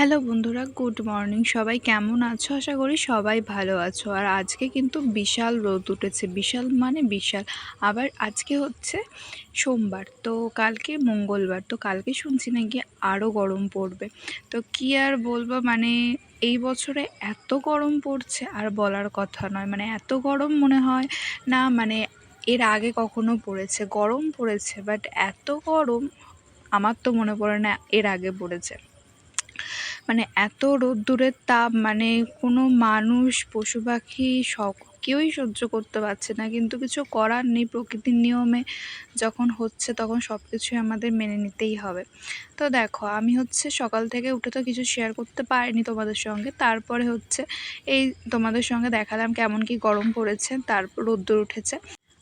Hello বন্ধুরা, good morning. সবাই কেমন আছো? আশা করি সবাই ভালো আছো। আর আজকে কিন্তু বিশাল রোদ উঠেছে। বিশাল মানে বিশাল। আবার আজকে হচ্ছে সোমবার। তো কালকে মঙ্গলবার। তো কালকে শুনছি নাকি আরও গরম পড়বে। তো কি আর বলব মানে এই বছরে এত গরম পড়ছে, আর বলার কথা নয়। মানে এত গরম মনে হয় না মানে এর আগে কখনো পড়েছে। গরম পড়েছে বাট এত গরম আমার তো মনে পড়ে না, এর আগে পড়েছে। মানে এত রোদ্দুরের তাপ মানে কোনো মানুষ, পশু পাখি সব কেউই সহ্য করতে পারছে না। কিন্তু কিছু করার নেই, প্রকৃতির নিয়মে যখন হচ্ছে তখন সব কিছুই আমাদের মেনে নিতেই হবে। তো দেখো, আমি হচ্ছে সকাল থেকে উঠে তো কিছু শেয়ার করতে পারিনি তোমাদের সঙ্গে। তারপরে হচ্ছে এই তোমাদের সঙ্গে দেখালাম কেমন কি গরম পড়েছে তারপর রোদ্দুর উঠেছে।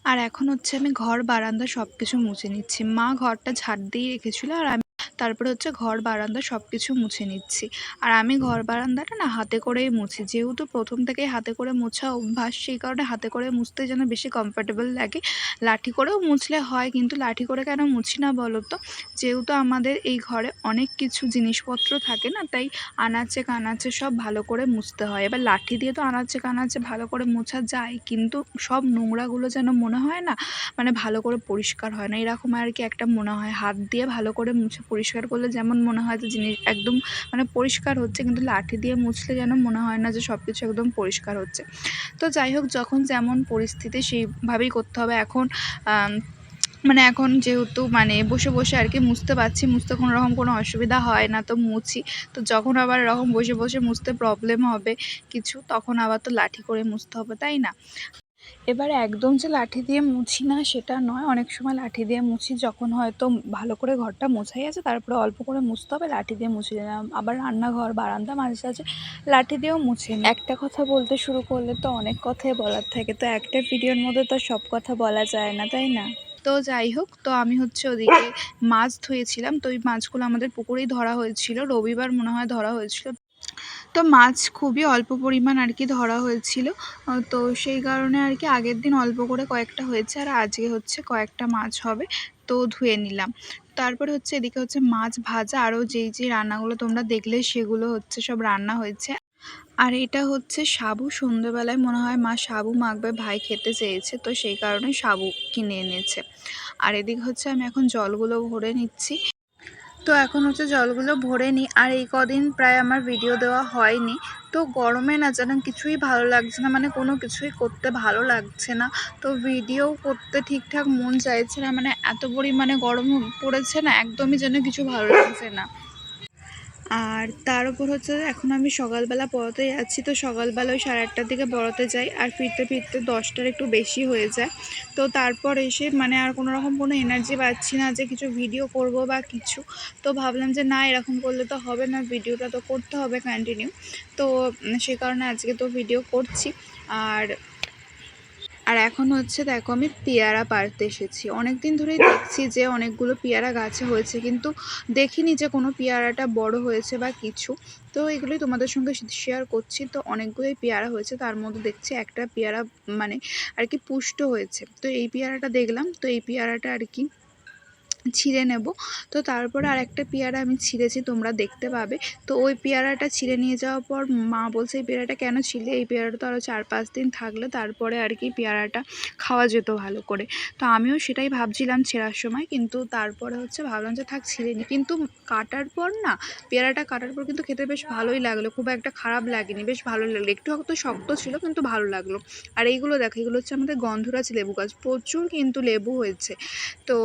আর এখন হচ্ছে আমি ঘর, বারান্দা সব কিছু মুছে নিচ্ছি। মা ঘরটা ঝাড় দিয়ে রেখেছিলো আর আমি তারপরে হচ্ছে ঘর, বারান্দা সব কিছু মুছে নিচ্ছি। আর আমি ঘর, বারান্দাটা না হাতে করেই মুছি। যেহেতু প্রথম থেকেই হাতে করে মোছা অভ্যাস, সেই কারণে হাতে করে মুছতে যেন বেশি কমফর্টেবল লাগে। লাঠি করেও মুছলে হয়, কিন্তু লাঠি করে কেন মুছি না বলো তো যেহেতু আমাদের এই ঘরে অনেক কিছু জিনিসপত্র থাকে না, তাই আনাচে কানাচে সব ভালো করে মুছতে হয়। এবার লাঠি দিয়ে তো আনাচে কানাচে ভালো করে মোছা যায়, কিন্তু সব নোংরাগুলো যেন মনে হয় না মানে ভালো করে পরিষ্কার হয় না। এরকম আর কি একটা মনে হয়, হাত দিয়ে ভালো করে মুছে পরিষ্কার করলে যেমন মনে হয় যে জিনিস একদম মানে পরিষ্কার হচ্ছে, কিন্তু লাঠি দিয়ে মুছলে যেন মনে হয় না যে সব কিছু একদম পরিষ্কার হচ্ছে। তো যাই হোক, যখন যেমন পরিস্থিতি সেইভাবেই করতে হবে। এখন মানে এখন যেহেতু মানে বসে বসে আর কি মুছতে পারছি, মুছতে কোনো রকম কোনো অসুবিধা হয় না, তো মুছি। তো যখন আবার এরকম বসে বসে মুছতে প্রবলেম হবে কিছু, তখন আবার তো লাঠি করে মুছতে হবে, তাই না? এবার একদম যে লাঠি দিয়ে মুছি না সেটা নয়। অনেক সময় লাঠি দিয়ে মুছি যখন হয়তো ভালো করে ঘরটা মোছাই আছে, তারপরে অল্প করে মুছতে হবে, লাঠি দিয়ে মুছে দিলাম। আবার রান্নাঘর, বারান্দা, মাঝে সাঝে লাঠি দিয়েও মুছে একটা কথা বলতে শুরু করলে তো অনেক কথাই বলার থাকে, তো একটা ভিডিওর মধ্যে তো সব কথা বলা যায় না, তাই না? তো যাই হোক, তো আমি হচ্ছে ওদিকে মাছ ধুয়েছিলাম। তো ওই মাছগুলো আমাদের পুকুরেই ধরা হয়েছিল। রবিবার মনে হয় ধরা হয়েছিল। তো মাছ খুবই অল্প পরিমাণ আর কি ধরা হয়েছিল। তো সেই কারণে আর কি আগের দিন অল্প করে কয়েকটা হয়েছে আর আজকে হচ্ছে কয়েকটা মাছ হবে, তো ধুয়ে নিলাম। তারপরে হচ্ছে এদিকে হচ্ছে মাছ ভাজা, আরও যেই যে রান্নাগুলো তোমরা দেখলে সেগুলো হচ্ছে সব রান্না হয়েছে। আর এটা হচ্ছে সাবু, সন্ধ্যেবেলায় মনে হয় মা সাবু মাখবে, ভাই খেতে চেয়েছে, তো সেই কারণে সাবু কিনে এনেছে। আর এদিকে হচ্ছে আমি এখন জলগুলো ভরে নিচ্ছি। তো এখন হচ্ছে জলগুলো ভরে নিই। আর এই কদিন প্রায় আমার ভিডিও দেওয়া হয়নি। তো গরমে না যেন কিছুই ভালো লাগছে না মানে কোনো কিছুই করতে ভালো লাগছে না। তো ভিডিও করতে ঠিকঠাক মন চাইছে না মানে এত পরিমাণে গরম পড়েছে না, একদমই যেন কিছু ভালো লাগছে না। আর তার উপর হচ্ছে এখন আমি সকালবেলা পড়াতে যাচ্ছি, তো সকালবেলা ওই সাড়ে আটটার দিকে পড়াতে যাই আর ফিরতে ফিরতে দশটার একটু বেশি হয়ে যায়। তো তারপর এসে মানে আর কোনো রকম কোনো এনার্জি পাচ্ছি না যে কিছু ভিডিও করব বা কিছু। তো ভাবলাম যে না, এরকম করলে তো হবে না ভিডিওটা তো করতে হবে কন্টিনিউ তো সে কারণে আজকে তো ভিডিও করছি। আর আর এখন হচ্ছে দেখো আমি পেয়ারা পাড়তে এসেছি। অনেক দিন ধরেই দেখছি যে অনেকগুলো পেয়ারা গাছে হয়েছে, কিন্তু দেখিনি যে কোনো পেয়ারাটা বড় হয়েছে বা কিছু। তো এগুলোই তোমাদের সঙ্গে শেয়ার করছি। তো অনেকগুলোই পেয়ারা হয়েছে, তার মধ্যে দেখছি একটা পেয়ারা মানে আর কি পুষ্ট হয়েছে। তো এই পেয়ারাটা দেখলাম, তো এই পেয়ারাটা আর কি ছিঁড়ে নেব। তো তারপরে আর একটা পেয়ারা আমি ছিঁড়েছি, তোমরা দেখতে পাবে। তো ওই পেয়ারাটা ছিঁড়ে নিয়ে যাওয়ার পর মা বলছে, এই পেয়ারাটা কেন ছিলে এই পেয়ারাটা তো আরও চার পাঁচ দিন থাকলে তারপরে আর কি পেয়ারাটা খাওয়া যেত ভালো করে। তো আমিও সেটাই ভাবছিলাম ছেঁড়ার সময়, কিন্তু তারপরে হচ্ছে ভাবলাম যে থাক ছিঁড়ে নি কিন্তু কাটার পর না, পেয়ারাটা কাটার পর কিন্তু খেতে বেশ ভালোই লাগল। খুব একটা খারাপ লাগেনি, বেশ ভালো লাগল। একটু হয়তো শক্ত ছিল, কিন্তু ভালো লাগল। আর এইগুলো দেখো, এগুলো হচ্ছে আমাদের গন্ধরাজ লেবু গাছ। প্রচুর কিন্তু লেবু হয়েছে। তো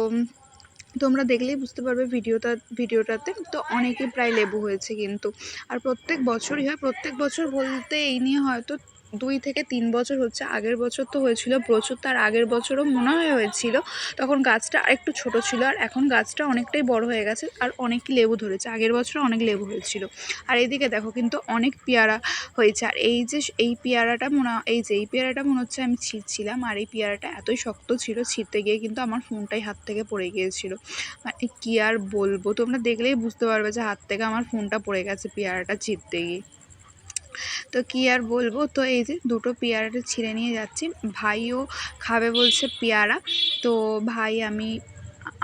তোমরা দেখলেই বুঝতে পারবে ভিডিওটা, ভিডিওটাতে তো অনেকই প্রায় লেবু হয়েছে কিন্তু। আর প্রত্যেক বছরই হয়, প্রত্যেক বছর বলতে এই নিয়ে হয়তো দুই থেকে তিন বছর হচ্ছে, আগের বছর তো হয়েছিল প্রচুর, তার আগের বছরও মনে হয় হয়েছিল। তখন গাছটা আরেকটু ছোট ছিল আর এখন গাছটা অনেকটাই বড় হয়ে গেছে আর অনেকই লেবু ধরেছে। আগের বছর অনেক লেবু হয়েছিল। আর এইদিকে দেখো কিন্তু অনেক পেয়ারা হয়েছে। আর এই যে এই পেয়ারাটা মনে এই যে এই পেয়ারাটা মনে হচ্ছে আমি ছিঁড়ছিলাম আর এই পেয়ারাটা এতই শক্ত ছিল, ছিঁড়তে গিয়ে কিন্তু আমার ফোনটাই হাত থেকে পড়ে গিয়েছিল। মানে কী আর বলব, তোমরা দেখলেই বুঝতে পারবে যে হাত থেকে আমার ফোনটা পড়ে গেছে পেয়ারাটা ছিঁড়তে গিয়ে। তো কি আর বলব? তো এই যে দুটো পেয়ারাটা ছিঁড়ে নিয়ে যাচ্ছি। ভাইও খাবে বলছে পেয়ারা। তো ভাই আমি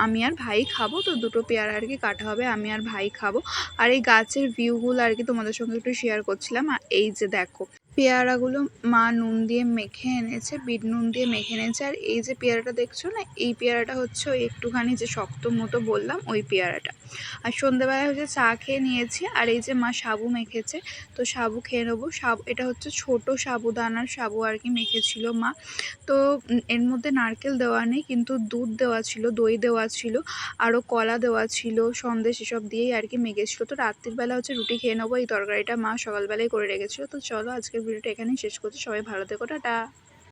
আমি আর ভাই খাব। তো দুটো পেয়ারা আর কি কাটা হবে, আমি আর ভাই খাব। আর এই গাছের ভিউগুলো আর কি তোমাদের সঙ্গে একটু শেয়ার করছিলাম। এই যে দেখো পেয়ারাগুলো মা নুন দিয়ে মেখে এনেছে, বিট নুন দিয়ে মেখে এনেছে। আর এই যে পেয়ারাটা দেখছ না, এই পেয়ারাটা হচ্ছে ওই একটুখানি যে শক্ত মতো বললাম, ওই পেয়ারাটা। আর সন্ধেবেলায় হচ্ছে চা খেয়ে নিয়েছি, আর এই যে মা সাবু মেখেছে, তো সাবু খেয়ে নেব। সাবু, এটা হচ্ছে ছোট সাবুদানার সাবু আর কি মেখেছিল মা। তো এর মধ্যে নারকেল দেওয়া নেই, কিন্তু দুধ দেওয়া ছিল, দই দেওয়া ছিল আরও কলা দেওয়া ছিল, সন্দেশ এসব দিয়েই আর কি মেখেছিল। তো রাত্রিবেলা হচ্ছে রুটি খেয়ে নেব, এই তরকারিটা মা সকালবেলায় করে রেখেছিলো। তো চলো আজকের ভিডিওটা এখানেই শেষ করছি। সবাই ভালো থেকো টাটা।